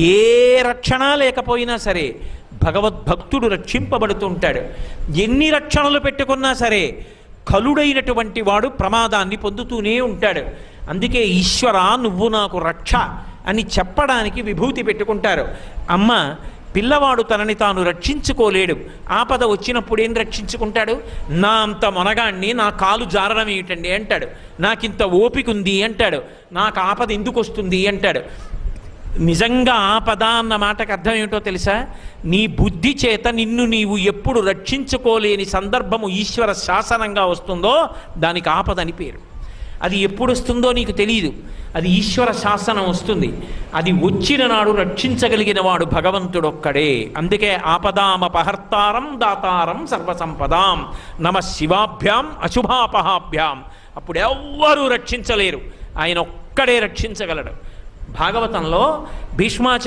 ఏ రక్షణ లేకపోయినా సరే భగవద్భక్తుడు రక్షింపబడుతుంటాడు. ఎన్ని రక్షణలు పెట్టుకున్నా సరే కలుడైనటువంటి వాడు ప్రమాదాన్ని పొందుతూనే ఉంటాడు. అందుకే ఈశ్వర నువ్వు నాకు రక్ష అని చెప్పడానికి విభూతి పెట్టుకుంటారు. అమ్మ పిల్లవాడు తనని తాను రక్షించుకోలేడు. ఆపద వచ్చినప్పుడు ఏం రక్షించుకుంటాడు? నా అంత మొనగాణ్ణి నా కాలు జారడం ఏమిటండి అంటాడు. నాకింత ఓపిక ఉంది అంటాడు. నాకు ఆపద ఎందుకు వస్తుంది అంటాడు. నిజంగా ఆపద అన్న మాటకు అర్థం ఏమిటో తెలుసా? నీ బుద్ధి చేత నిన్ను నీవు ఎప్పుడు రక్షించుకోలేని సందర్భము ఈశ్వర శాసనంగా వస్తుందో దానికి ఆపదని పేరు. అది ఎప్పుడు వస్తుందో నీకు తెలియదు అది ఈశ్వర శాసనం వస్తుంది. అది వచ్చిన నాడు రక్షించగలిగిన వాడు భగవంతుడొక్కడే. అందుకే ఆపదామపహర్తారం దాతారం సర్వసంపదాం. నమ శివాభ్యాం అశుభాపహాభ్యాం. అప్పుడు ఎవ్వరూ రక్షించలేరు. ఆయన ఒక్కడే రక్షించగలడు. భాగవతంలో భీష్మాచార్య